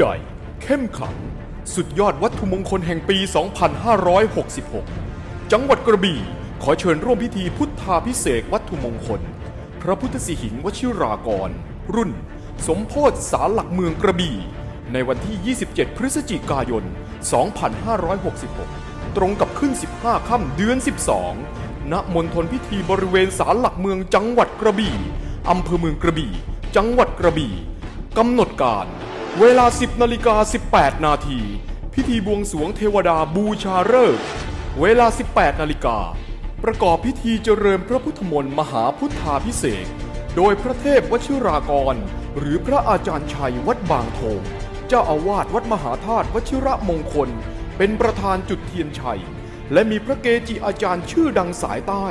ใหญ่ เข้มขลัง สุดยอดวัตถุมงคลแห่งปี 2566 จังหวัดกระบี่ขอเชิญร่วมพิธีพุทธาพิเศษวัตถุมงคล พระพุทธสิหิงวชิรากร รุ่น สมโพธิสารหลักเมืองกระบี่ ในวันที่ 27 พฤศจิกายน 2566 ตรงกับขึ้น 15 ค่ำเดือน 12 ณ มณฑลพิธีบริเวณศาลหลักเมืองจังหวัดกระบี่ อำเภอเมืองกระบี่ จังหวัดกระบี่ กำหนดการ เวลา 10นาฬิกา18 นาที พิธีบวงสรวงเทวดาบูชาฤกษ์เวลา 18นาฬิกา ประกอบพิธีเจริญพระพุทธมนต์มหาพุทธาพิเศษโดยพระเทพวชิรากร หรือพระอาจารย์ชัยวัดบางโทงเจ้าอาวาสวัดมหาธาตุวชิระมงคล เป็นประธานจุดเทียนชัย และมีพระเกจิอาจารย์ชื่อดังสายใต้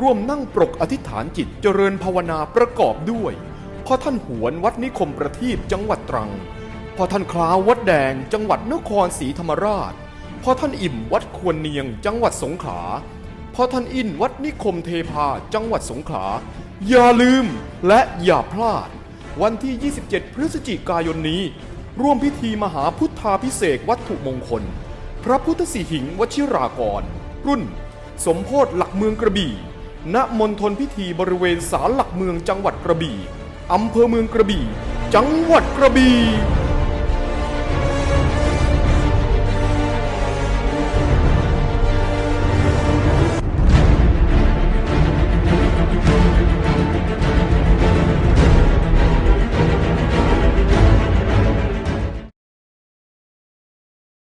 ร่วมนั่งปรกอธิษฐานจิตเจริญภาวนาประกอบด้วยพ่อท่านหวนวัดนิคมประทีปจังหวัดตรัง พ่อท่านคล้าววัดแดงจังหวัดนครศรีธรรมราชพ่อท่านอิ่มวัดควรเนียงจังหวัดสงขลาพ่อท่านอินวัดนิคมเทพาจังหวัดสงขลาอย่าลืมและอย่าพลาด วันที่ 27 พฤศจิกายนนี้ ร่วมพิธีมหาพุทธาพิเศษวัตถุมงคล พระพุทธสีหิงวชิรากร รุ่น สมโพธิหลักเมืองกระบี่ณมณฑลพิธีบริเวณศาลหลักเมืองจังหวัดกระบี่อำเภอเมืองกระบี่ จังหวัดกระบี่